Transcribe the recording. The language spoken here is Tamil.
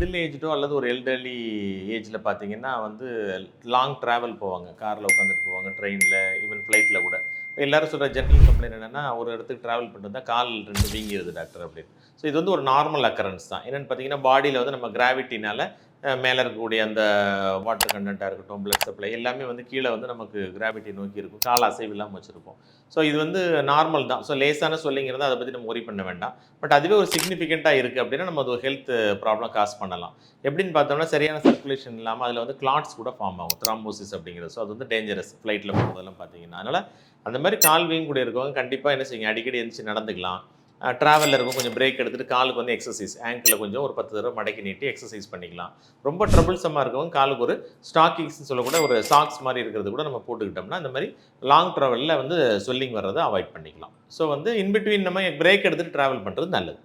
மிடில் ஏஜ்டோ அல்லது ஒரு எல்டர்லி ஏஜில் பார்த்தீங்கன்னா வந்து லாங் ட்ராவல் போவாங்க. காரில் உட்காந்துட்டு போவாங்க ட்ரெயினில் ஈவன் ஃப்ளைட்டில் கூட. இப்போ எல்லாரும் சொல்கிற ஜென்ரல் கம்ப்ளைண்ட் என்னென்னா ஒரு இடத்துக்கு ட்ராவல் பண்ணிட்டு தான் கால் ரெண்டு வீங்கிடுது டாக்டர் அப்படின்னு. ஸோ இது வந்து ஒரு நார்மல் அக்கரன்ஸ் தான். என்னென்னு பார்த்தீங்கன்னா பாடியில் வந்து நம்ம கிராவிட்டினால் மேலே இருக்கக்கூடிய அந்த வாட்டர் கண்டென்ட்டாக இருக்கட்டும் பிளட் சப்ளை எல்லாமே வந்து கீழே வந்து நமக்கு கிராவிட்டி நோக்கி இருக்கும். கால் அசைவு இல்லாமல் வச்சுருப்போம். ஸோ இது வந்து நார்மல் தான். ஸோ லேசான சொல்லிங்கிறத அதை பற்றி நம்ம ஒரி பண்ண வேண்டாம். பட் அதுவே ஒரு சிக்னிஃபிகண்ட்டாக இருக்குது அப்படின்னா நம்ம அது ஒரு ஹெல்த் ப்ராப்ளம் காஸ் பண்ணலாம். எப்படின்னு பார்த்தோம்னா சரியான சர்க்குலேஷன் இல்லாமல் அதில் வந்து கிளாட்ஸ் கூட ஃபார்ம் ஆகும். த்ராம்போசிஸ் அப்படிங்கிறது. ஸோ அது வந்து டேஞ்சரஸ் ஃப்ளைட்டில் போகிறதெல்லாம் பார்த்தீங்கன்னா. அதனால் அந்த மாதிரி கால் வீங்க கூட இருக்கவங்க கண்டிப்பாக என்ன செய்யுங்க? அடிக்கடி எழுந்துச்சு நடந்துக்கலாம். ட்ராவலில் இருக்கும் கொஞ்சம் பிரேக் எடுத்துகிட்டு காலுக்கு வந்து எக்ஸசைஸ் ஆங்கிளில் கொஞ்சம் ஒரு பத்து தடவை மடக்கி நீட்டி எக்ஸசைஸ் பண்ணிக்கலாம். ரொம்ப ட்ரபிள்சமாக இருக்கவங்க காலுக்கு ஒரு ஸ்டாக்கிங்ஸ்னு சொல்லக்கூட ஒரு சாக்ஸ் மாதிரி இருக்கிறது கூட நம்ம போட்டுக்கிட்டோம்னா இந்த மாதிரி லாங் ட்ராவலில் வந்து ஸ்வெல்லிங் வர்றதை அவாய்ட் பண்ணிக்கலாம். ஸோ வந்து இன்பிட்வீன் நம்ம பிரேக் எடுத்துகிட்டு ட்ராவல் பண்ணுறது நல்லது.